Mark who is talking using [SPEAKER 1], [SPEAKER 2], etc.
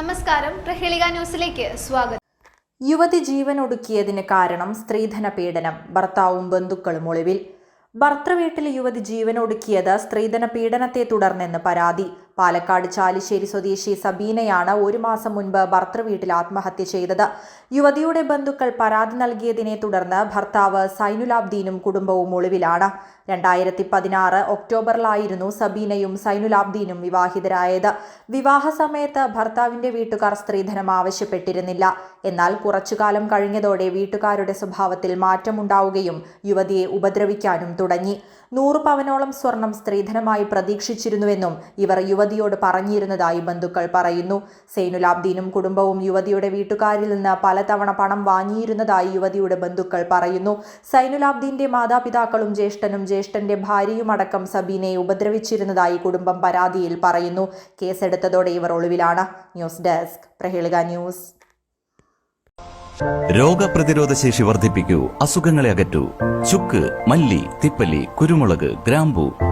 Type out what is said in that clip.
[SPEAKER 1] നമസ്കാരം. പ്രഹേളിക ന്യൂസിലേക്ക് സ്വാഗതം.
[SPEAKER 2] യുവതി ജീവൻ ഒടുക്കിയതിന് കാരണം സ്ത്രീധന പീഡനം. ഭർത്താവും ബന്ധുക്കളും ഒളിവിൽ. ഭർത്തൃവീട്ടിൽ യുവതി ജീവൻ ഒടുക്കിയത് സ്ത്രീധന പീഡനത്തെ തുടർന്നെന്ന് പരാതി. പാലക്കാട് ചാലിശ്ശേരി സ്വദേശി സബീനയാണ് ഒരു മാസം മുൻപ് ഭർത്തൃവീട്ടിൽ ആത്മഹത്യ ചെയ്തത്. യുവതിയുടെ ബന്ധുക്കൾ പരാതി നൽകിയതിനെ തുടർന്ന് ഭർത്താവ് സൈനുലാബ്ദീനും കുടുംബവും ഒളിവിലാണ്. രണ്ടായിരത്തി പതിനാറ് ഒക്ടോബറിലായിരുന്നു സബീനയും സൈനുലാബ്ദീനും വിവാഹിതരായത്. വിവാഹ സമയത്ത് ഭർത്താവിന്റെ വീട്ടുകാർ സ്ത്രീധനം ആവശ്യപ്പെട്ടിരുന്നില്ല. എന്നാൽ കുറച്ചുകാലം കഴിഞ്ഞതോടെ വീട്ടുകാരുടെ സ്വഭാവത്തിൽ മാറ്റമുണ്ടാവുകയും യുവതിയെ ഉപദ്രവിക്കാനും തുടങ്ങി. നൂറ് പവനോളം സ്വർണം സ്ത്രീധനമായി പ്രതീക്ഷിച്ചിരുന്നുവെന്നും ഇവർ യുവതിയോട് പറഞ്ഞിരുന്നതായി ബന്ധുക്കൾ പറയുന്നു. സൈനുലാബ്ദീനും കുടുംബവും യുവതിയുടെ വീട്ടുകാരിൽ നിന്ന് പലതവണ പണം വാങ്ങിയിരുന്നതായി യുവതിയുടെ ബന്ധുക്കൾ പറയുന്നു. സൈനുലാബ്ദീന്റെ മാതാപിതാക്കളും ജ്യേഷ്ഠനും ജ്യേഷ്ഠന്റെ ഭാര്യയുമടക്കം സബീനെ ഉപദ്രവിച്ചിരുന്നതായി കുടുംബം പരാതിയിൽ പറയുന്നു. കേസെടുത്തതോടെ ഇവർ ഒളിവിലാണ്. News desk Prahelika news.
[SPEAKER 3] രോഗപ്രതിരോധ ശേഷി വർദ്ധിപ്പിക്കൂ അസുഖങ്ങളെ അകറ്റൂ. ചുക്ക് മല്ലി തിപ്പല്ലി കുരുമുളക് ഗ്രാമ്പു